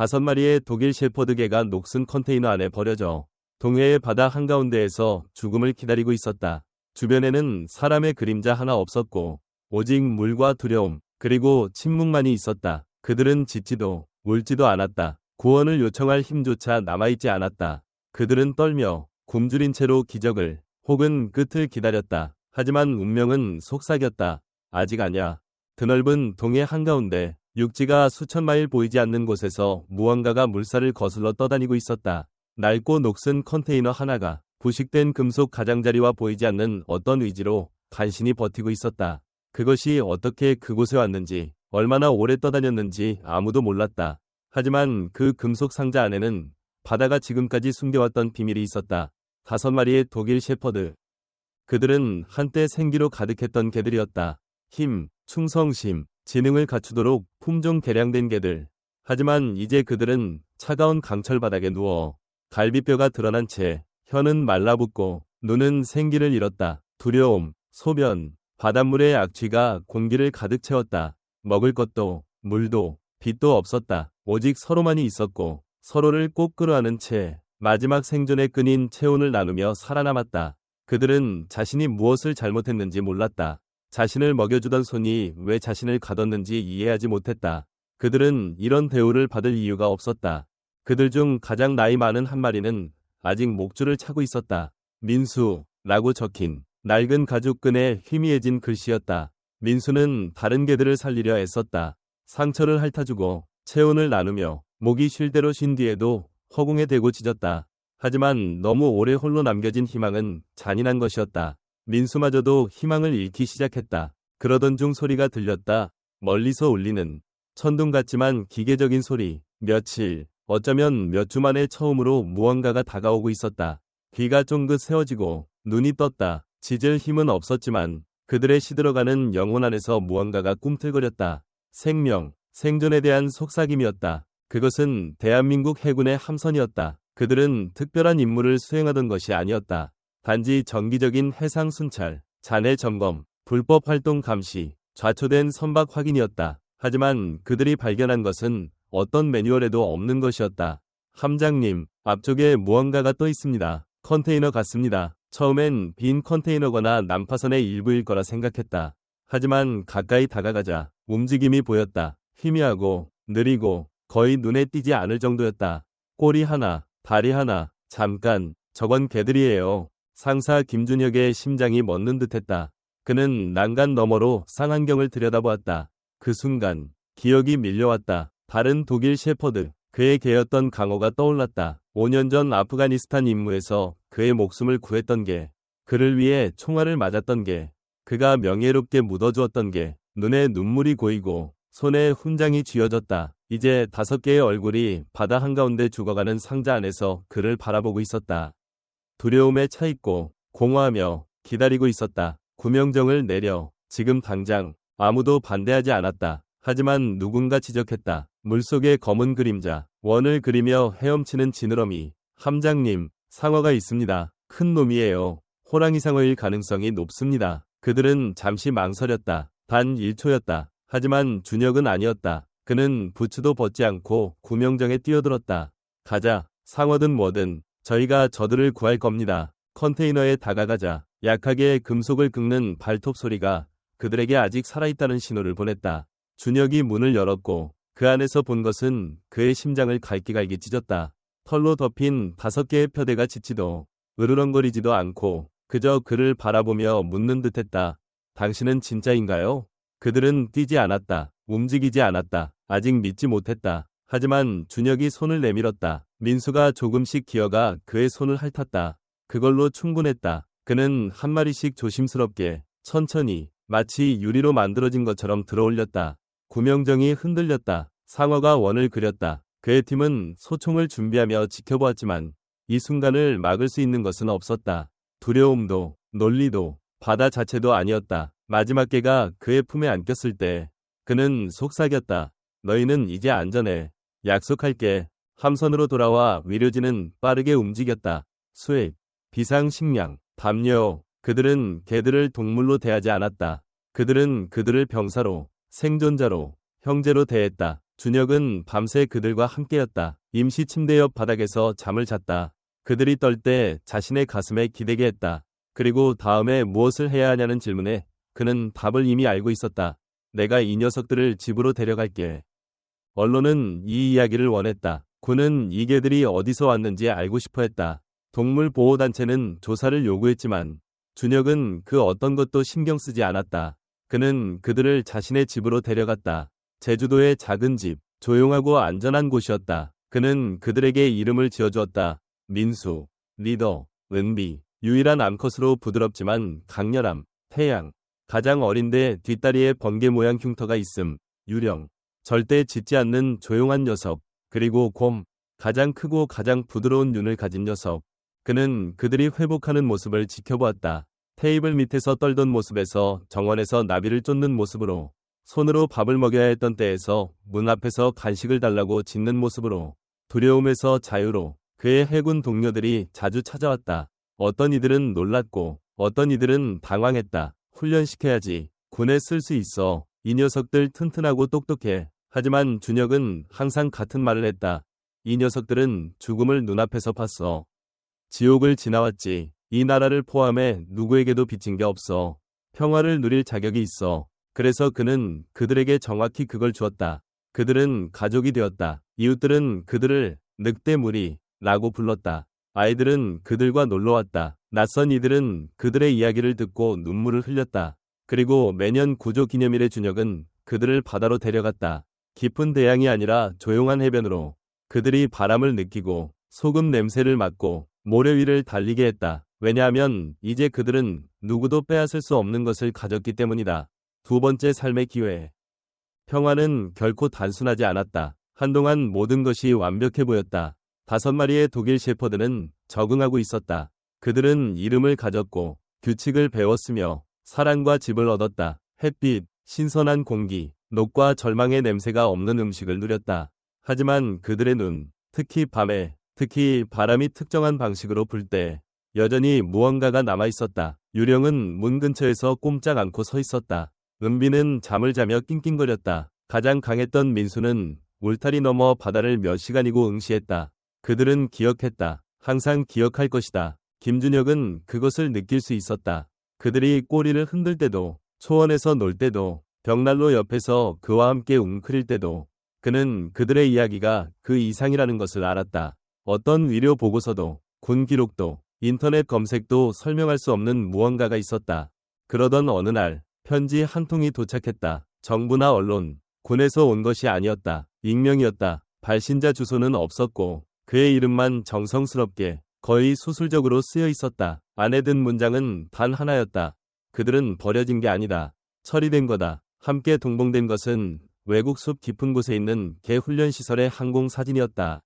다섯 마리의 독일 셰퍼드 개가 녹슨 컨테이너 안에 버려져 동해의 바다 한가운데에서 죽음을 기다리고 있었다. 주변에는 사람의 그림자 하나 없었고 오직 물과 두려움 그리고 침묵만이 있었다. 그들은 짖지도 울지도 않았다. 구원을 요청할 힘조차 남아있지 않았다. 그들은 떨며 굶주린 채로 기적을 혹은 끝을 기다렸다. 하지만 운명은 속삭였다. 아직 아냐. 드넓은 동해 한가운데 육지가 수천 마일 보이지 않는 곳에서 무언가가 물살을 거슬러 떠다니고 있었다. 낡고 녹슨 컨테이너 하나가 부식된 금속 가장자리와 보이지 않는 어떤 의지로 간신히 버티고 있었다. 그것이 어떻게 그곳에 왔는지, 얼마나 오래 떠다녔는지 아무도 몰랐다. 하지만 그 금속 상자 안에는 바다가 지금까지 숨겨왔던 비밀이 있었다. 다섯 마리의 독일 셰퍼드. 그들은 한때 생기로 가득했던 개들이었다. 힘, 충성심, 지능을 갖추도록 품종 개량된 개들. 하지만 이제 그들은 차가운 강철 바닥에 누워 갈비뼈가 드러난 채 혀는 말라붙고 눈은 생기를 잃었다. 두려움, 소변, 바닷물의 악취가 공기를 가득 채웠다. 먹을 것도 물도 빛도 없었다. 오직 서로만이 있었고 서로를 꼭 끌어안은 채 마지막 생존의 끈인 체온을 나누며 살아남았다. 그들은 자신이 무엇을 잘못했는지 몰랐다. 자신을 먹여주던 손이 왜 자신을 가뒀는지 이해하지 못했다. 그들은 이런 대우를 받을 이유가 없었다. 그들 중 가장 나이 많은 한 마리는 아직 목줄을 차고 있었다. 민수 라고 적힌 낡은 가죽끈에 희미해진 글씨였다. 민수는 다른 개들을 살리려 애썼다. 상처를 핥아주고 체온을 나누며 목이 쉴 대로 쉰 뒤에도 허공에 대고 짖었다. 하지만 너무 오래 홀로 남겨진 희망은 잔인한 것이었다. 민수마저도 희망을 잃기 시작했다. 그러던 중 소리가 들렸다. 멀리서 울리는 천둥 같지만 기계적인 소리. 며칠, 어쩌면 몇 주 만에 처음으로 무언가가 다가오고 있었다. 귀가 쫑긋 세워지고 눈이 떴다. 짖을 힘은 없었지만 그들의 시들어가는 영혼 안에서 무언가가 꿈틀거렸다. 생명, 생존에 대한 속삭임이었다. 그것은 대한민국 해군의 함선이었다. 그들은 특별한 임무를 수행하던 것이 아니었다. 단지 정기적인 해상 순찰, 잔해 점검, 불법 활동 감시, 좌초된 선박 확인이었다. 하지만 그들이 발견한 것은 어떤 매뉴얼에도 없는 것이었다. 함장님, 앞쪽에 무언가가 떠 있습니다. 컨테이너 같습니다. 처음엔 빈 컨테이너거나 난파선의 일부일 거라 생각했다. 하지만 가까이 다가가자 움직임이 보였다. 희미하고 느리고 거의 눈에 띄지 않을 정도였다. 꼬리 하나, 다리 하나, 잠깐, 저건 개들이에요. 상사 김준혁의 심장이 멎는 듯했다. 그는 난간 너머로 상안경을 들여다보았다. 그 순간 기억이 밀려왔다. 다른 독일 셰퍼드, 그의 개였던 강호가 떠올랐다. 5년 전 아프가니스탄 임무에서 그의 목숨을 구했던 게, 그를 위해 총알을 맞았던 게, 그가 명예롭게 묻어주었던 게, 눈에 눈물이 고이고 손에 훈장이 쥐어졌다. 이제 다섯 개의 얼굴이 바다 한가운데 죽어가는 상자 안에서 그를 바라보고 있었다. 두려움에 차 있고 공허하며 기다리고 있었다. 구명정을 내려 지금 당장 아무도 반대하지 않았다. 하지만 누군가 지적했다. 물속의 검은 그림자, 원을 그리며 헤엄치는 지느러미. 함장님, 상어가 있습니다. 큰 놈이에요. 호랑이 상어일 가능성이 높습니다. 그들은 잠시 망설였다. 단 1초였다. 하지만 준혁은 아니었다. 그는 부츠도 벗지 않고 구명정에 뛰어들었다. 가자. 상어든 뭐든 저희가 저들을 구할 겁니다. 컨테이너에 다가가자 약하게 금속을 긁는 발톱 소리가 그들에게 아직 살아있다는 신호를 보냈다. 준혁이 문을 열었고 그 안에서 본 것은 그의 심장을 갈기갈기 찢었다. 털로 덮인 다섯 개의 표대가 지치도 으르렁거리지도 않고 그저 그를 바라보며 묻는 듯했다. 당신은 진짜인가요? 그들은 뛰지 않았다. 움직이지 않았다. 아직 믿지 못했다. 하지만 준혁이 손을 내밀었다. 민수가 조금씩 기어가 그의 손을 핥았다. 그걸로 충분했다. 그는 한 마리씩 조심스럽게 천천히 마치 유리로 만들어진 것처럼 들어올렸다. 구명정이 흔들렸다. 상어가 원을 그렸다. 그의 팀은 소총을 준비하며 지켜보았지만 이 순간을 막을 수 있는 것은 없었다. 두려움도 논리도 바다 자체도 아니었다. 마지막 개가 그의 품에 안겼을 때 그는 속삭였다. 너희는 이제 안전해. 약속할게. 함선으로 돌아와 위료진은 빠르게 움직였다. 수액, 비상식량, 담요. 그들은 개들을 동물로 대하지 않았다. 그들은 그들을 병사로, 생존자로, 형제로 대했다. 준혁은 밤새 그들과 함께였다. 임시 침대 옆 바닥에서 잠을 잤다. 그들이 떨 때 자신의 가슴에 기대게 했다. 그리고 다음에 무엇을 해야 하냐는 질문에 그는 답을 이미 알고 있었다. 내가 이 녀석들을 집으로 데려갈게. 언론은 이 이야기를 원했다. 군은 이 개들이 어디서 왔는지 알고 싶어 했다. 동물 보호단체는 조사를 요구했지만 준혁은 그 어떤 것도 신경 쓰지 않았다. 그는 그들을 자신의 집으로 데려갔다. 제주도의 작은 집, 조용하고 안전한 곳이었다. 그는 그들에게 이름을 지어주었다. 민수, 리더, 은비, 유일한 암컷으로 부드럽지만 강렬함, 태양, 가장 어린데 뒷다리에 번개 모양 흉터가 있음, 유령, 절대 짖지 않는 조용한 녀석, 그리고 곰, 가장 크고 가장 부드러운 눈을 가진 녀석. 그는 그들이 회복하는 모습을 지켜보았다. 테이블 밑에서 떨던 모습에서 정원에서 나비를 쫓는 모습으로 손으로 밥을 먹여야 했던 때에서 문 앞에서 간식을 달라고 짖는 모습으로 두려움에서 자유로 그의 해군 동료들이 자주 찾아왔다. 어떤 이들은 놀랐고 어떤 이들은 당황했다. 훈련시켜야지. 군에 쓸 수 있어. 이 녀석들 튼튼하고 똑똑해. 하지만 준혁은 항상 같은 말을 했다. 이 녀석들은 죽음을 눈앞에서 봤어. 지옥을 지나왔지. 이 나라를 포함해 누구에게도 빚진 게 없어. 평화를 누릴 자격이 있어. 그래서 그는 그들에게 정확히 그걸 주었다. 그들은 가족이 되었다. 이웃들은 그들을 늑대무리 라고 불렀다. 아이들은 그들과 놀러 왔다. 낯선 이들은 그들의 이야기를 듣고 눈물을 흘렸다. 그리고 매년 구조 기념일에 준혁은 그들을 바다로 데려갔다. 깊은 대양이 아니라 조용한 해변으로 그들이 바람을 느끼고 소금 냄새를 맡고 모래 위를 달리게 했다. 왜냐하면 이제 그들은 누구도 빼앗을 수 없는 것을 가졌기 때문이다. 두 번째 삶의 기회. 평화는 결코 단순하지 않았다. 한동안 모든 것이 완벽해 보였다. 다섯 마리의 독일 셰퍼드는 적응하고 있었다. 그들은 이름을 가졌고 규칙을 배웠으며 사랑과 집을 얻었다. 햇빛, 신선한 공기, 녹과 절망의 냄새가 없는 음식을 누렸다. 하지만 그들의 눈, 특히 밤에, 특히 바람이 특정한 방식으로 불 때, 여전히 무언가가 남아 있었다. 유령은 문 근처에서 꼼짝 않고 서 있었다. 은비는 잠을 자며 낑낑거렸다. 가장 강했던 민수는 울타리 넘어 바다를 몇 시간이고 응시했다. 그들은 기억했다. 항상 기억할 것이다. 김준혁은 그것을 느낄 수 있었다. 그들이 꼬리를 흔들 때도, 초원에서 놀 때도, 벽난로 옆에서 그와 함께 웅크릴 때도, 그는 그들의 이야기가 그 이상이라는 것을 알았다. 어떤 위료 보고서도, 군 기록도, 인터넷 검색도 설명할 수 없는 무언가가 있었다. 그러던 어느 날, 편지 한 통이 도착했다. 정부나 언론, 군에서 온 것이 아니었다. 익명이었다. 발신자 주소는 없었고 그의 이름만 정성스럽게 거의 수술적으로 쓰여 있었다. 안에 든 문장은 단 하나였다. 그들은 버려진 게 아니다. 처리된 거다. 함께 동봉된 것은 외국 숲 깊은 곳에 있는 개 훈련 시설의 항공 사진이었다.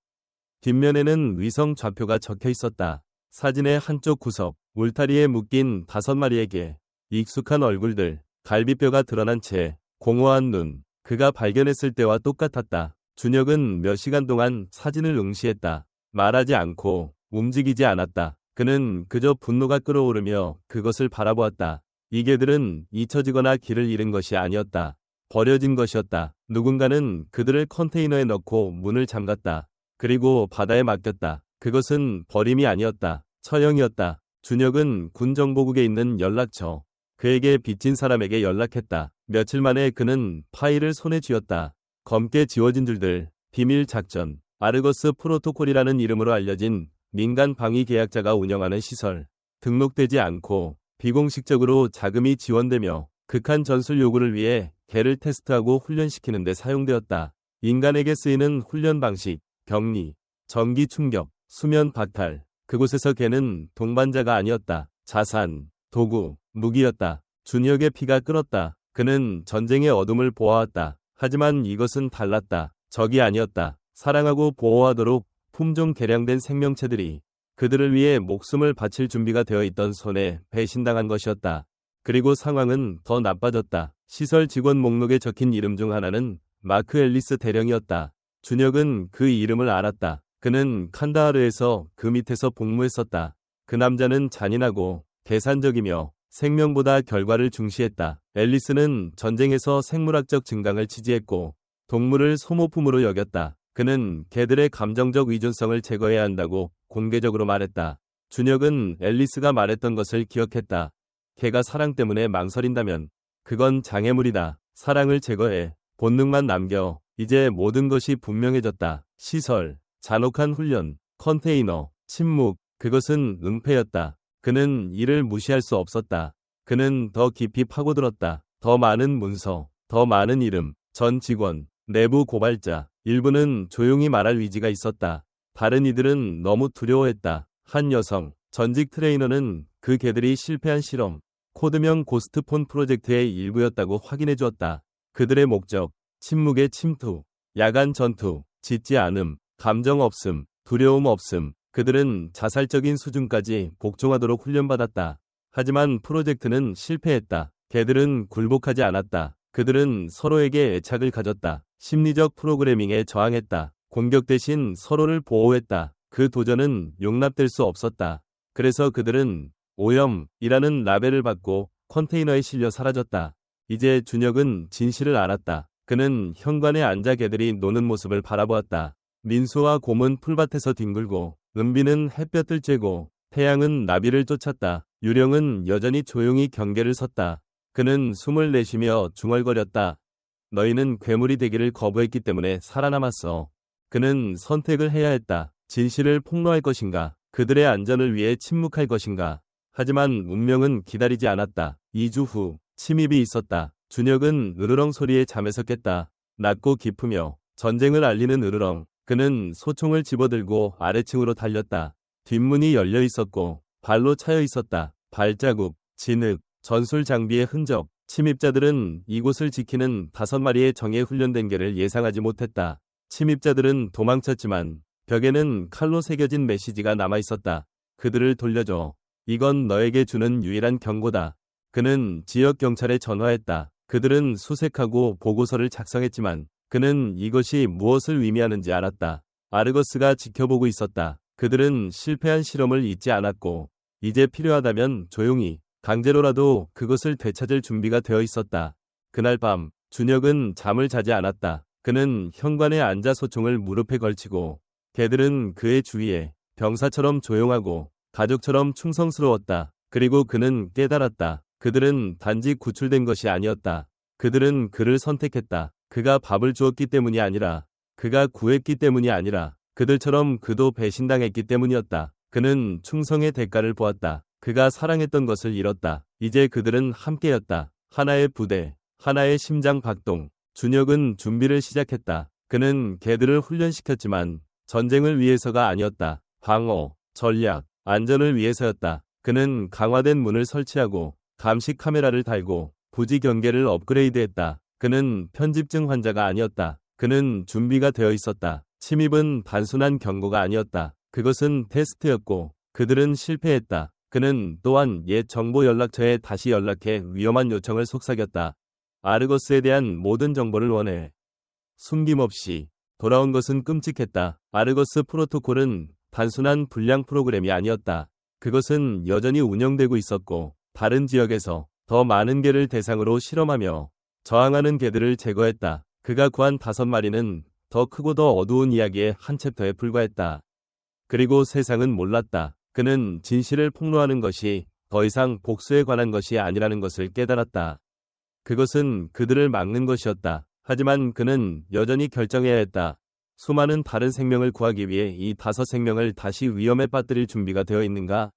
뒷면에는 위성 좌표가 적혀 있었다. 사진의 한쪽 구석, 울타리에 묶인 다섯 마리의 개, 익숙한 얼굴들, 갈비뼈가 드러난 채 공허한 눈. 그가 발견했을 때와 똑같았다. 준혁은 몇 시간 동안 사진을 응시했다. 말하지 않고 움직이지 않았다. 그는 그저 분노가 끓어오르며 그것을 바라보았다. 이 개들은 잊혀지거나 길을 잃은 것이 아니었다. 버려진 것이었다. 누군가는 그들을 컨테이너에 넣고 문을 잠갔다. 그리고 바다에 맡겼다. 그것은 버림이 아니었다. 처형이었다. 준혁은 군정보국에 있는 연락처, 그에게 빚진 사람에게 연락했다. 며칠 만에 그는 파일을 손에 쥐었다. 검게 지워진 줄들, 비밀 작전, 아르거스 프로토콜이라는 이름으로 알려진 민간 방위 계약자가 운영하는 시설, 등록되지 않고 비공식적으로 자금이 지원되며 극한 전술 요구를 위해 개를 테스트하고 훈련시키는 데 사용되었다. 인간에게 쓰이는 훈련 방식, 격리, 전기 충격, 수면 박탈. 그곳에서 개는 동반자가 아니었다. 자산, 도구, 무기였다. 준혁의 피가 끓었다. 그는 전쟁의 어둠을 보아왔다. 하지만 이것은 달랐다. 적이 아니었다. 사랑하고 보호하도록 품종 개량된 생명체들이 그들을 위해 목숨을 바칠 준비가 되어 있던 손에 배신당한 것이었다. 그리고 상황은 더 나빠졌다. 시설 직원 목록에 적힌 이름 중 하나는 마크 앨리스 대령이었다. 준혁은 그 이름을 알았다. 그는 칸다하르에서 그 밑에서 복무했었다. 그 남자는 잔인하고 계산적이며 생명보다 결과를 중시했다. 앨리스는 전쟁에서 생물학적 증강을 지지했고 동물을 소모품으로 여겼다. 그는 개들의 감정적 의존성을 제거해야 한다고 공개적으로 말했다. 준혁은 앨리스가 말했던 것을 기억했다. 개가 사랑 때문에 망설인다면 그건 장애물이다. 사랑을 제거해 본능만 남겨 이제 모든 것이 분명해졌다. 시설, 잔혹한 훈련, 컨테이너, 침묵, 그것은 은폐였다. 그는 이를 무시할 수 없었다. 그는 더 깊이 파고들었다. 더 많은 문서, 더 많은 이름, 전 직원, 내부 고발자, 일부는 조용히 말할 의지가 있었다. 다른 이들은 너무 두려워했다. 한 여성, 전직 트레이너는 그 개들이 실패한 실험, 코드명 고스트폰 프로젝트의 일부였다고 확인해 주었다. 그들의 목적, 침묵의 침투, 야간 전투, 짖지 않음, 감정 없음, 두려움 없음, 그들은 자살적인 수준까지 복종하도록 훈련받았다. 하지만 프로젝트는 실패했다. 개들은 굴복하지 않았다. 그들은 서로에게 애착을 가졌다. 심리적 프로그래밍에 저항했다. 공격 대신 서로를 보호했다. 그 도전은 용납될 수 없었다. 그래서 그들은 오염이라는 라벨을 받고 컨테이너에 실려 사라졌다. 이제 준혁은 진실을 알았다. 그는 현관에 앉아 개들이 노는 모습을 바라보았다. 민수와 곰은 풀밭에서 뒹굴고 은비는 햇볕을 쬐고 태양은 나비를 쫓았다. 유령은 여전히 조용히 경계를 섰다. 그는 숨을 내쉬며 중얼거렸다. 너희는 괴물이 되기를 거부했기 때문에 살아남았어. 그는 선택을 해야 했다. 진실을 폭로할 것인가? 그들의 안전을 위해 침묵할 것인가? 하지만 운명은 기다리지 않았다. 2주 후 침입이 있었다. 준혁은 으르렁 소리에 잠에서 깼다. 낮고 깊으며 전쟁을 알리는 으르렁. 그는 소총을 집어들고 아래층으로 달렸다. 뒷문이 열려 있었고 발로 차여 있었다. 발자국, 진흙, 전술 장비의 흔적. 침입자들은 이곳을 지키는 다섯 마리의 정예 훈련된 개를 예상하지 못했다. 침입자들은 도망쳤지만 벽에는 칼로 새겨진 메시지가 남아 있었다. 그들을 돌려줘. 이건 너에게 주는 유일한 경고다. 그는 지역 경찰에 전화했다. 그들은 수색하고 보고서를 작성했지만 그는 이것이 무엇을 의미하는지 알았다. 아르거스가 지켜보고 있었다. 그들은 실패한 실험을 잊지 않았고 이제 필요하다면 조용히 강제로라도 그것을 되찾을 준비가 되어 있었다. 그날 밤 준혁은 잠을 자지 않았다. 그는 현관에 앉아 소총을 무릎에 걸치고 개들은 그의 주위에 병사처럼 조용하고 가족처럼 충성스러웠다. 그리고 그는 깨달았다. 그들은 단지 구출된 것이 아니었다. 그들은 그를 선택했다. 그가 밥을 주었기 때문이 아니라 그가 구했기 때문이 아니라 그들처럼 그도 배신당했기 때문이었다. 그는 충성의 대가를 보았다. 그가 사랑했던 것을 잃었다. 이제 그들은 함께였다. 하나의 부대, 하나의 심장 박동. 준혁은 준비를 시작했다. 그는 개들을 훈련시켰지만 전쟁을 위해서가 아니었다. 방어, 전략, 안전을 위해서였다. 그는 강화된 문을 설치하고 감시 카메라를 달고 부지 경계를 업그레이드했다. 그는 편집증 환자가 아니었다. 그는 준비가 되어 있었다. 침입은 단순한 경고가 아니었다. 그것은 테스트였고 그들은 실패했다. 그는 또한 옛 정보 연락처에 다시 연락해 위험한 요청을 속삭였다. 아르거스에 대한 모든 정보를 원해. 숨김없이 돌아온 것은 끔찍했다. 아르거스 프로토콜은 단순한 불량 프로그램이 아니었다. 그것은 여전히 운영되고 있었고 다른 지역에서 더 많은 개를 대상으로 실험하며 저항하는 개들을 제거했다. 그가 구한 다섯 마리는 더 크고 더 어두운 이야기의 한 챕터에 불과했다. 그리고 세상은 몰랐다. 그는 진실을 폭로하는 것이 더 이상 복수에 관한 것이 아니라는 것을 깨달았다. 그것은 그들을 막는 것이었다. 하지만 그는 여전히 결정해야 했다. 수많은 다른 생명을 구하기 위해 이 다섯 생명을 다시 위험에 빠뜨릴 준비가 되어 있는가?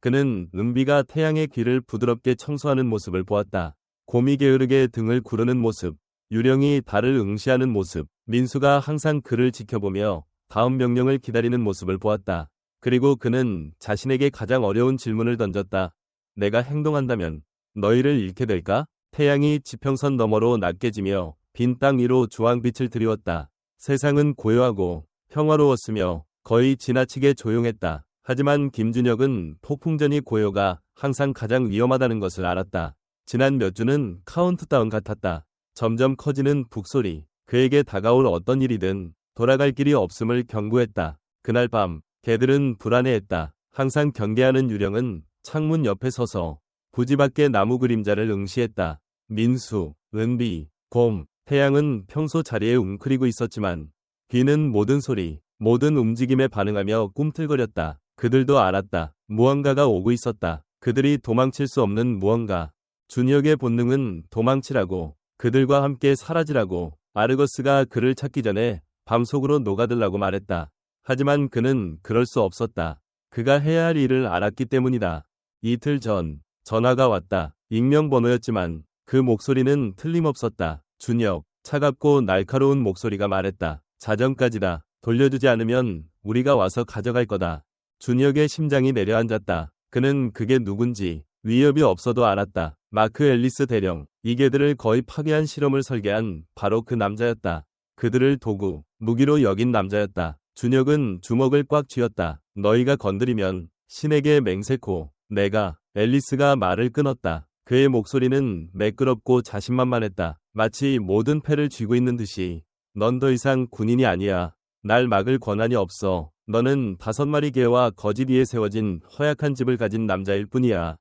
그는 은비가 태양의 귀를 부드럽게 청소하는 모습을 보았다. 곰이 게으르게 등을 구르는 모습, 유령이 달을 응시하는 모습, 민수가 항상 그를 지켜보며 다음 명령을 기다리는 모습을 보았다. 그리고 그는 자신에게 가장 어려운 질문을 던졌다. 내가 행동한다면 너희를 잃게 될까? 태양이 지평선 너머로 낮게 지며 빈 땅 위로 주황빛을 드리웠다. 세상은 고요하고 평화로웠으며 거의 지나치게 조용했다. 하지만 김준혁은 폭풍전이 고요가 항상 가장 위험하다는 것을 알았다. 지난 몇 주는 카운트다운 같았다. 점점 커지는 북소리. 그에게 다가올 어떤 일이든 돌아갈 길이 없음을 경고했다. 그날 밤 개들은 불안해했다. 항상 경계하는 유령은 창문 옆에 서서 부지 밖의 나무 그림자를 응시했다. 민수, 은비, 곰, 태양은 평소 자리에 웅크리고 있었지만 귀는 모든 소리, 모든 움직임에 반응하며 꿈틀거렸다. 그들도 알았다. 무언가가 오고 있었다. 그들이 도망칠 수 없는 무언가. 준혁의 본능은 도망치라고, 그들과 함께 사라지라고, 아르거스가 그를 찾기 전에 밤속으로 녹아들라고 말했다. 하지만 그는 그럴 수 없었다. 그가 해야 할 일을 알았기 때문이다. 이틀 전 전화가 왔다. 익명번호였지만 그 목소리는 틀림없었다. 준혁, 차갑고 날카로운 목소리가 말했다. 자정까지다. 돌려주지 않으면 우리가 와서 가져갈 거다. 준혁의 심장이 내려앉았다. 그는 그게 누군지 위협이 없어도 알았다. 마크 앨리스 대령, 이개들을 거의 파괴한 실험을 설계한 바로 그 남자였다. 그들을 도구, 무기로 여긴 남자였다. 준혁은 주먹을 꽉 쥐었다. 너희가 건드리면 신에게 맹세코, 내가, 앨리스가 말을 끊었다. 그의 목소리는 매끄럽고 자신만만했다. 마치 모든 패를 쥐고 있는 듯이 넌 더 이상 군인이 아니야. 날 막을 권한이 없어. 너는 다섯 마리 개와 거짓 위에 세워진 허약한 집을 가진 남자일 뿐이야.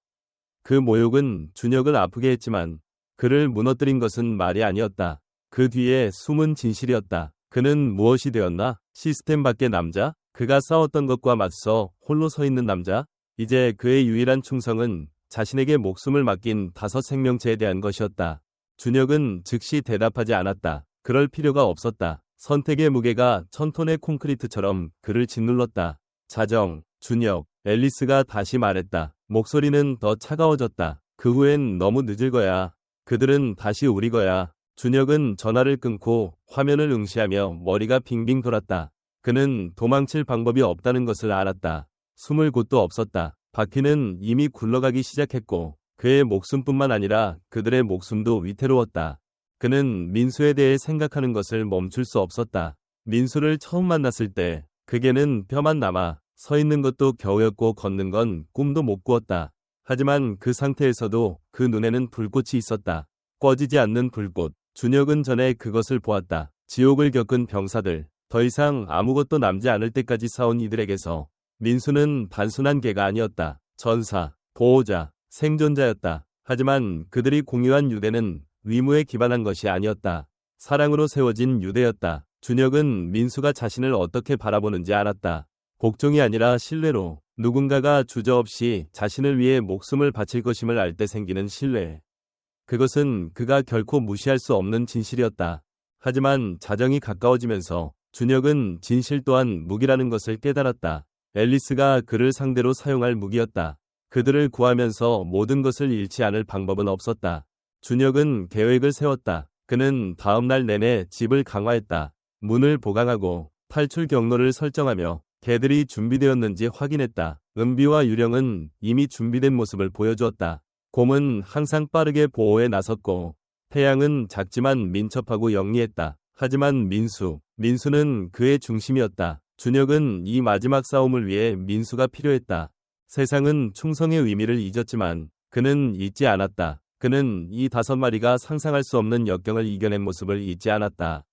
그 모욕은 준혁을 아프게 했지만 그를 무너뜨린 것은 말이 아니었다. 그 뒤에 숨은 진실이었다. 그는 무엇이 되었나? 시스템 밖의 남자? 그가 싸웠던 것과 맞서 홀로 서 있는 남자? 이제 그의 유일한 충성은 자신에게 목숨을 맡긴 다섯 생명체에 대한 것이었다. 준혁은 즉시 대답하지 않았다. 그럴 필요가 없었다. 선택의 무게가 천톤의 콘크리트처럼 그를 짓눌렀다. 자정, 준혁, 앨리스가 다시 말했다. 목소리는 더 차가워졌다. 그 후엔 너무 늦을 거야. 그들은 다시 우리 거야. 준혁은 전화를 끊고 화면을 응시하며 머리가 빙빙 돌았다. 그는 도망칠 방법이 없다는 것을 알았다. 숨을 곳도 없었다. 바퀴는 이미 굴러가기 시작했고 그의 목숨뿐만 아니라 그들의 목숨도 위태로웠다. 그는 민수에 대해 생각하는 것을 멈출 수 없었다. 민수를 처음 만났을 때 그게는 뼈만 남아 서 있는 것도 겨우였고 걷는 건 꿈도 못 꾸었다. 하지만 그 상태에서도 그 눈에는 불꽃이 있었다. 꺼지지 않는 불꽃. 준혁은 전에 그것을 보았다. 지옥을 겪은 병사들, 더 이상 아무것도 남지 않을 때까지 싸운 이들에게서 민수는 단순한 개가 아니었다. 전사, 보호자, 생존자였다. 하지만 그들이 공유한 유대는 위무에 기반한 것이 아니었다. 사랑으로 세워진 유대였다. 준혁은 민수가 자신을 어떻게 바라보는지 알았다. 복종이 아니라 신뢰로 누군가가 주저없이 자신을 위해 목숨을 바칠 것임을 알 때 생기는 신뢰. 그것은 그가 결코 무시할 수 없는 진실이었다. 하지만 자정이 가까워지면서 준혁은 진실 또한 무기라는 것을 깨달았다. 앨리스가 그를 상대로 사용할 무기였다. 그들을 구하면서 모든 것을 잃지 않을 방법은 없었다. 준혁은 계획을 세웠다. 그는 다음날 내내 집을 강화했다. 문을 보강하고 탈출 경로를 설정하며 개들이 준비되었는지 확인했다. 은비와 유령은 이미 준비된 모습을 보여주었다. 곰은 항상 빠르게 보호에 나섰고 태양은 작지만 민첩하고 영리했다. 하지만 민수, 민수는 그의 중심이었다. 준혁은 이 마지막 싸움을 위해 민수가 필요했다. 세상은 충성의 의미를 잊었지만 그는 잊지 않았다. 그는 이 다섯 마리가 상상할 수 없는 역경을 이겨낸 모습을 잊지 않았다.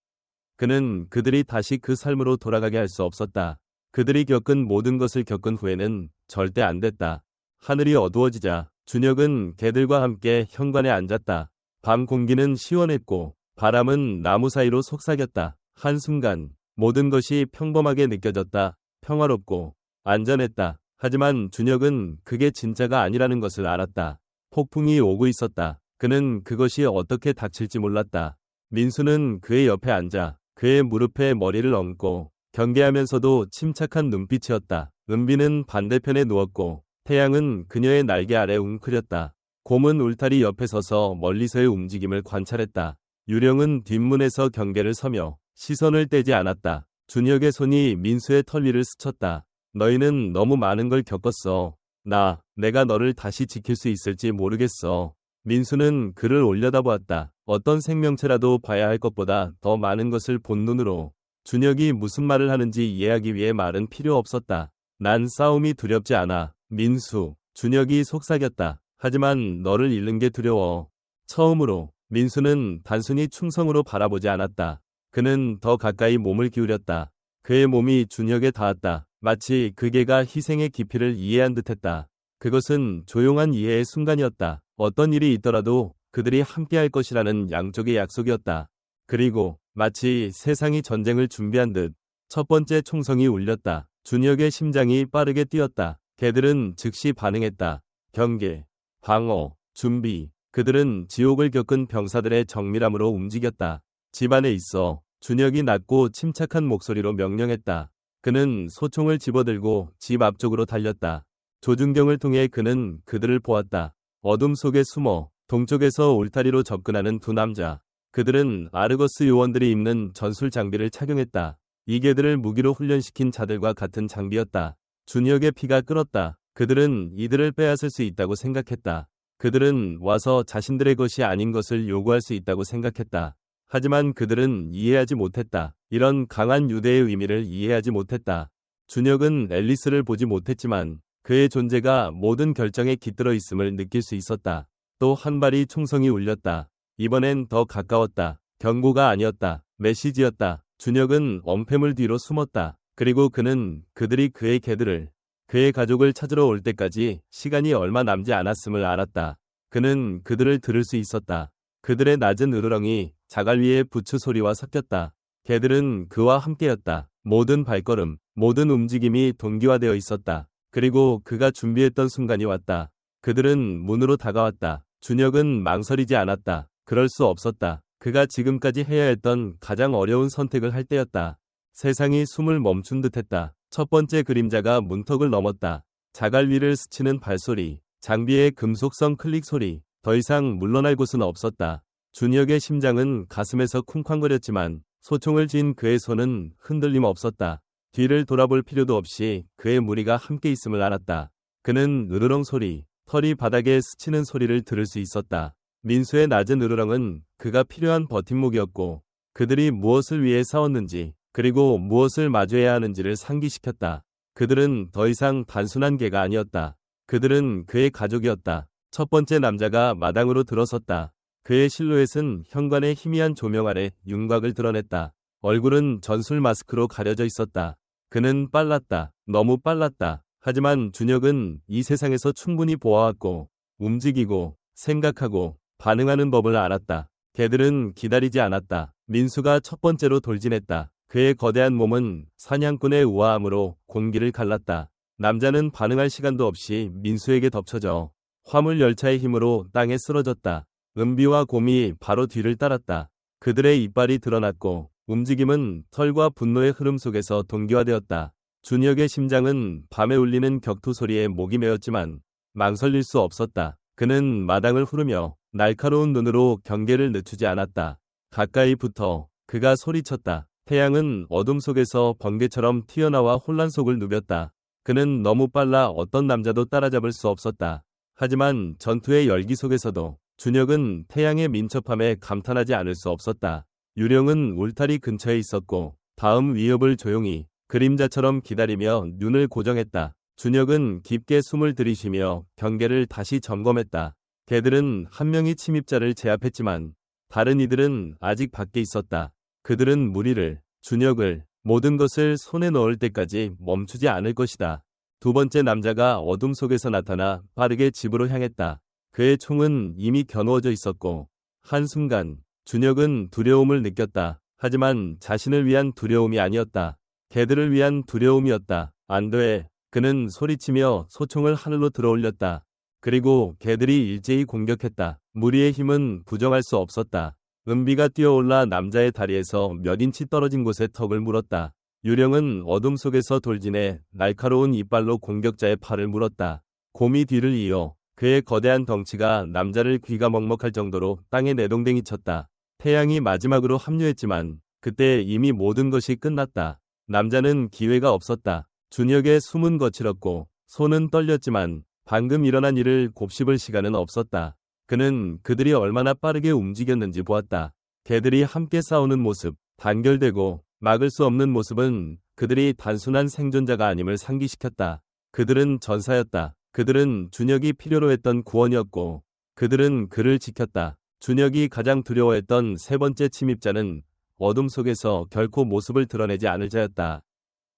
그는 그들이 다시 그 삶으로 돌아가게 할 수 없었다. 그들이 겪은 모든 것을 겪은 후에는 절대 안 됐다. 하늘이 어두워지자 준혁은 개들과 함께 현관에 앉았다. 밤 공기는 시원했고 바람은 나무 사이로 속삭였다. 한순간 모든 것이 평범하게 느껴졌다. 평화롭고 안전했다. 하지만 준혁은 그게 진짜가 아니라는 것을 알았다. 폭풍이 오고 있었다. 그는 그것이 어떻게 닥칠지 몰랐다. 민수는 그의 옆에 앉아 그의 무릎에 머리를 얹고 경계하면서도 침착한 눈빛이었다. 은비는 반대편에 누웠고 태양은 그녀의 날개 아래 웅크렸다. 곰은 울타리 옆에 서서 멀리서의 움직임을 관찰했다. 유령은 뒷문에서 경계를 서며 시선을 떼지 않았다. 준혁의 손이 민수의 털 위를 스쳤다. 너희는 너무 많은 걸 겪었어. 나, 내가 너를 다시 지킬 수 있을지 모르겠어. 민수는 그를 올려다보았다. 어떤 생명체라도 봐야 할 것보다 더 많은 것을 본 눈으로. 준혁이 무슨 말을 하는지 이해하기 위해 말은 필요 없었다. 난 싸움이 두렵지 않아. 민수, 준혁이 속삭였다. 하지만 너를 잃는 게 두려워. 처음으로 민수는 단순히 충성으로 바라보지 않았다. 그는 더 가까이 몸을 기울였다. 그의 몸이 준혁에 닿았다. 마치 그 개가 희생의 깊이를 이해한 듯했다. 그것은 조용한 이해의 순간이었다. 어떤 일이 있더라도 그들이 함께할 것이라는 양쪽의 약속이었다. 그리고 마치 세상이 전쟁을 준비한 듯 첫 번째 총성이 울렸다. 준혁의 심장이 빠르게 뛰었다. 개들은 즉시 반응했다. 경계, 방어, 준비. 그들은 지옥을 겪은 병사들의 정밀함으로 움직였다. 집안에 있어 준혁이 낮고 침착한 목소리로 명령했다. 그는 소총을 집어들고 집 앞쪽으로 달렸다. 조준경을 통해 그는 그들을 보았다. 어둠 속에 숨어 동쪽에서 울타리로 접근하는 두 남자. 그들은 아르거스 요원들이 입는 전술 장비를 착용했다. 이 개들을 무기로 훈련시킨 자들과 같은 장비였다. 준혁의 피가 끓었다. 그들은 이들을 빼앗을 수 있다고 생각했다. 그들은 와서 자신들의 것이 아닌 것을 요구할 수 있다고 생각했다. 하지만 그들은 이해하지 못했다. 이런 강한 유대의 의미를 이해하지 못했다. 준혁은 앨리스를 보지 못했지만 그의 존재가 모든 결정에 깃들어 있음을 느낄 수 있었다. 또 한 발이 총성이 울렸다. 이번엔 더 가까웠다. 경고가 아니었다. 메시지였다. 준혁은 엄폐물 뒤로 숨었다. 그리고 그는 그들이 그의 개들을 그의 가족을 찾으러 올 때까지 시간이 얼마 남지 않았음을 알았다. 그는 그들을 들을 수 있었다. 그들의 낮은 으르렁이 자갈 위의 부추 소리와 섞였다. 개들은 그와 함께였다. 모든 발걸음, 모든 움직임이 동기화되어 있었다. 그리고 그가 준비했던 순간이 왔다. 그들은 문으로 다가왔다. 준혁은 망설이지 않았다. 그럴 수 없었다. 그가 지금까지 해야 했던 가장 어려운 선택을 할 때였다. 세상이 숨을 멈춘 듯했다. 첫 번째 그림자가 문턱을 넘었다. 자갈 위를 스치는 발소리, 장비의 금속성 클릭 소리, 더 이상 물러날 곳은 없었다. 준혁의 심장은 가슴에서 쿵쾅거렸지만 소총을 쥔 그의 손은 흔들림 없었다. 뒤를 돌아볼 필요도 없이 그의 무리가 함께 있음을 알았다. 그는 으르렁 소리, 털이 바닥에 스치는 소리를 들을 수 있었다. 민수의 낮은 으르렁은 그가 필요한 버팀목이었고 그들이 무엇을 위해 싸웠는지 그리고 무엇을 마주해야 하는지를 상기시켰다. 그들은 더 이상 단순한 개가 아니었다. 그들은 그의 가족이었다. 첫 번째 남자가 마당으로 들어섰다. 그의 실루엣은 현관의 희미한 조명 아래 윤곽을 드러냈다. 얼굴은 전술 마스크로 가려져 있었다. 그는 빨랐다. 너무 빨랐다. 하지만 준혁은 이 세상에서 충분히 보아왔고 움직이고 생각하고 반응하는 법을 알았다. 개들은 기다리지 않았다. 민수가 첫 번째로 돌진했다. 그의 거대한 몸은 사냥꾼의 우아함으로 공기를 갈랐다. 남자는 반응할 시간도 없이 민수에게 덮쳐져 화물 열차의 힘으로 땅에 쓰러졌다. 은비와 곰이 바로 뒤를 따랐다. 그들의 이빨이 드러났고 움직임은 털과 분노의 흐름 속에서 동기화되었다. 준혁의 심장은 밤에 울리는 격투 소리에 목이 메었지만 망설일 수 없었다. 그는 마당을 후르며 날카로운 눈으로 경계를 늦추지 않았다. 가까이 붙어 그가 소리쳤다. 태양은 어둠 속에서 번개처럼 튀어나와 혼란 속을 누볐다. 그는 너무 빨라 어떤 남자도 따라잡을 수 없었다. 하지만 전투의 열기 속에서도 준혁은 태양의 민첩함에 감탄하지 않을 수 없었다. 유령은 울타리 근처에 있었고 다음 위협을 조용히 그림자처럼 기다리며 눈을 고정했다. 준혁은 깊게 숨을 들이쉬며 경계를 다시 점검했다. 개들은 한 명이 침입자를 제압했지만 다른 이들은 아직 밖에 있었다. 그들은 무리를, 준혁을, 모든 것을 손에 넣을 때까지 멈추지 않을 것이다. 두 번째 남자가 어둠 속에서 나타나 빠르게 집으로 향했다. 그의 총은 이미 겨누어져 있었고 한순간 준혁은 두려움을 느꼈다. 하지만 자신을 위한 두려움이 아니었다. 개들을 위한 두려움이었다. 안 돼. 그는 소리치며 소총을 하늘로 들어올렸다. 그리고 개들이 일제히 공격했다. 무리의 힘은 부정할 수 없었다. 은비가 뛰어올라 남자의 다리에서 몇 인치 떨어진 곳에 턱을 물었다. 유령은 어둠 속에서 돌진해 날카로운 이빨로 공격자의 팔을 물었다. 곰이 뒤를 이어 그의 거대한 덩치가 남자를 귀가 먹먹할 정도로 땅에 내동댕이 쳤다. 태양이 마지막으로 합류했지만 그때 이미 모든 것이 끝났다. 남자는 기회가 없었다. 준혁의 숨은 거칠었고 손은 떨렸지만 방금 일어난 일을 곱씹을 시간은 없었다. 그는 그들이 얼마나 빠르게 움직였는지 보았다. 개들이 함께 싸우는 모습, 단결되고 막을 수 없는 모습은 그들이 단순한 생존자가 아님을 상기시켰다. 그들은 전사였다. 그들은 준혁이 필요로 했던 구원이었고 그들은 그를 지켰다. 준혁이 가장 두려워했던 세 번째 침입자는 어둠 속에서 결코 모습을 드러내지 않을 자였다.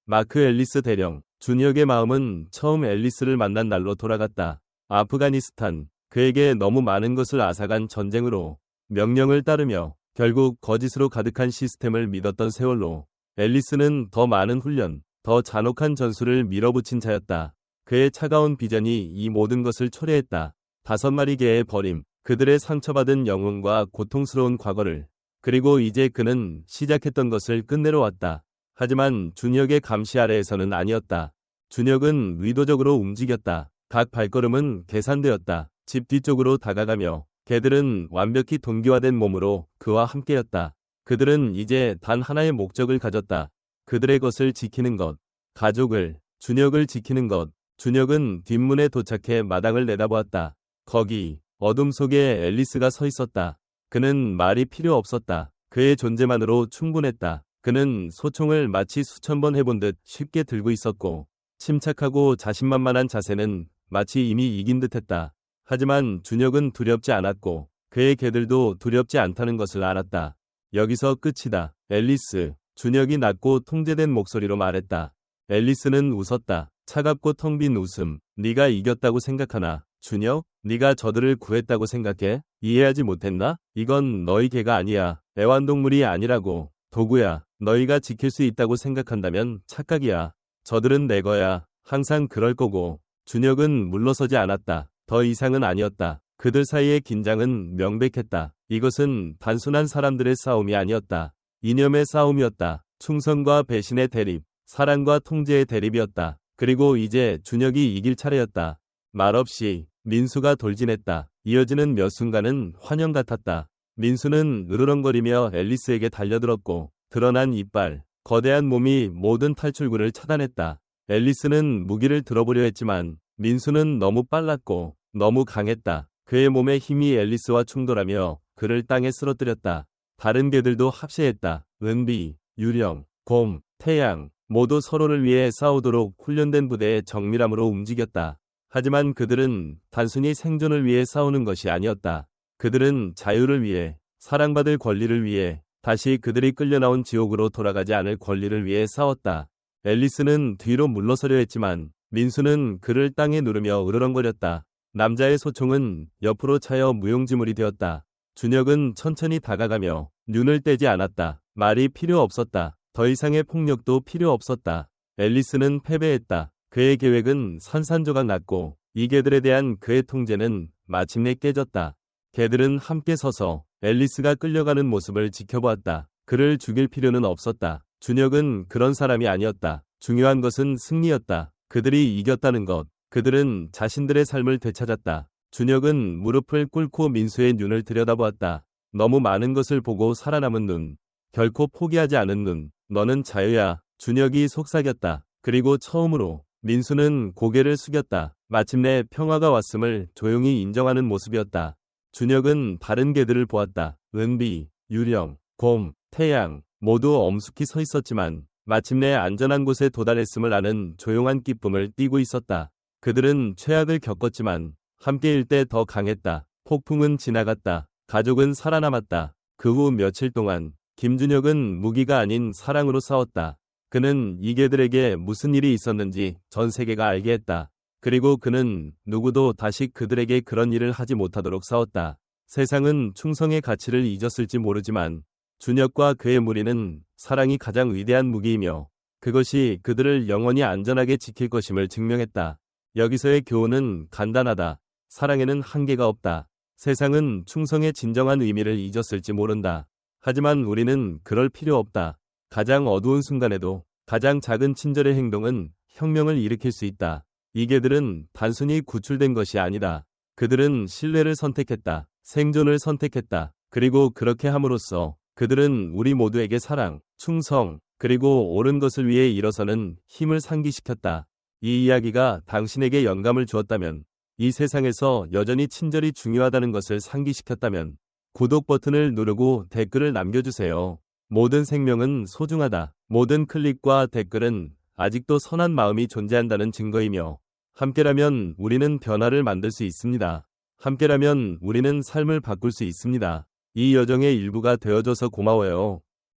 마크 앨리스 대령, 준혁의 마음은 처음 앨리스를 만난 날로 돌아갔다. 아프가니스탄, 그에게 너무 많은 것을 앗아간 전쟁으로 명령을 따르며 결국 거짓으로 가득한 시스템을 믿었던 세월로 앨리스는 더 많은 훈련, 더 잔혹한 전술을 밀어붙인 자였다. 그의 차가운 비전이 이 모든 것을 초래했다. 다섯 마리 개의 버림, 그들의 상처받은 영혼과 고통스러운 과거를, 그리고 이제 그는 시작했던 것을 끝내러 왔다. 하지만 준혁의 감시 아래에서는 아니었다. 준혁은 의도적으로 움직였다. 각 발걸음은 계산되었다. 집 뒤쪽으로 다가가며 개들은 완벽히 동기화된 몸으로 그와 함께였다. 그들은 이제 단 하나의 목적을 가졌다. 그들의 것을 지키는 것. 가족을, 준혁을 지키는 것. 준혁은 뒷문에 도착해 마당을 내다보았다. 거기 어둠 속에 앨리스가 서 있었다. 그는 말이 필요 없었다. 그의 존재만으로 충분했다. 그는 소총을 마치 수천 번 해본 듯 쉽게 들고 있었고 침착하고 자신만만한 자세는 마치 이미 이긴 듯했다. 하지만 준혁은 두렵지 않았고 그의 개들도 두렵지 않다는 것을 알았다. 여기서 끝이다. 앨리스. 준혁이 낮고 통제된 목소리로 말했다. 앨리스는 웃었다. 차갑고 텅 빈 웃음. 네가 이겼다고 생각하나? 준혁? 네가 저들을 구했다고 생각해? 이해하지 못했나? 이건 너희 개가 아니야. 애완동물이 아니라고. 도구야. 너희가 지킬 수 있다고 생각한다면 착각이야. 저들은 내 거야. 항상 그럴 거고. 준혁은 물러서지 않았다. 더 이상은 아니었다. 그들 사이의 긴장은 명백했다. 이것은 단순한 사람들의 싸움이 아니었다. 이념의 싸움이었다. 충성과 배신의 대립, 사랑과 통제의 대립이었다. 그리고 이제 준혁이 이길 차례였다. 말없이 민수가 돌진했다. 이어지는 몇 순간은 환영 같았다. 민수는 으르렁거리며 앨리스에게 달려들었고 드러난 이빨, 거대한 몸이 모든 탈출구를 차단했다. 앨리스는 무기를 들어보려 했지만 민수는 너무 빨랐고 너무 강했다. 그의 몸의 힘이 앨리스와 충돌하며 그를 땅에 쓰러뜨렸다. 다른 개들도 합세했다. 은비, 유령, 곰, 태양 모두 서로를 위해 싸우도록 훈련된 부대의 정밀함으로 움직였다. 하지만 그들은 단순히 생존을 위해 싸우는 것이 아니었다. 그들은 자유를 위해, 사랑받을 권리를 위해, 다시 그들이 끌려나온 지옥으로 돌아가지 않을 권리를 위해 싸웠다. 앨리스는 뒤로 물러서려 했지만 민수는 그를 땅에 누르며 으르렁거렸다. 남자의 소총은 옆으로 차여 무용지물이 되었다. 준혁은 천천히 다가가며 눈을 떼지 않았다. 말이 필요 없었다. 더 이상의 폭력도 필요 없었다. 앨리스는 패배했다. 그의 계획은 산산조각 났고 이 개들에 대한 그의 통제는 마침내 깨졌다. 개들은 함께 서서 앨리스가 끌려가는 모습을 지켜보았다. 그를 죽일 필요는 없었다. 준혁은 그런 사람이 아니었다. 중요한 것은 승리였다. 그들이 이겼다는 것. 그들은 자신들의 삶을 되찾았다. 준혁은 무릎을 꿇고 민수의 눈을 들여다보았다. 너무 많은 것을 보고 살아남은 눈. 결코 포기하지 않은 눈. 너는 자유야. 준혁이 속삭였다. 그리고 처음으로 민수는 고개를 숙였다. 마침내 평화가 왔음을 조용히 인정하는 모습이었다. 준혁은 다른 개들을 보았다. 은비, 유령, 곰, 태양 모두 엄숙히 서 있었지만 마침내 안전한 곳에 도달했음을 아는 조용한 기쁨을 띠고 있었다. 그들은 최악을 겪었지만 함께일 때 더 강했다. 폭풍은 지나갔다. 가족은 살아남았다. 그 후 며칠 동안 김준혁은 무기가 아닌 사랑으로 싸웠다. 그는 이 개들에게 무슨 일이 있었는지 전 세계가 알게 했다. 그리고 그는 누구도 다시 그들에게 그런 일을 하지 못하도록 싸웠다. 세상은 충성의 가치를 잊었을지 모르지만 준혁과 그의 무리는 사랑이 가장 위대한 무기이며 그것이 그들을 영원히 안전하게 지킬 것임을 증명했다. 여기서의 교훈은 간단하다. 사랑에는 한계가 없다. 세상은 충성의 진정한 의미를 잊었을지 모른다. 하지만 우리는 그럴 필요 없다. 가장 어두운 순간에도 가장 작은 친절의 행동은 혁명을 일으킬 수 있다. 이 개들은 단순히 구출된 것이 아니다. 그들은 신뢰를 선택했다. 생존을 선택했다. 그리고 그렇게 함으로써 그들은 우리 모두에게 사랑, 충성, 그리고 옳은 것을 위해 일어서는 힘을 상기시켰다. 이 이야기가 당신에게 영감을 주었다면, 이 세상에서 여전히 친절이 중요하다는 것을 상기시켰다면, 구독 버튼을 누르고 댓글을 남겨주세요. 모든 생명은 소중하다. 모든 클릭과 댓글은 아직도 선한 마음이 존재한다는 증거이며 함께라면 우리는 변화를 만들 수 있습니다. 함께라면 우리는 삶을 바꿀 수 있습니다. 이 여정의 일부가 되어줘서 고마워요.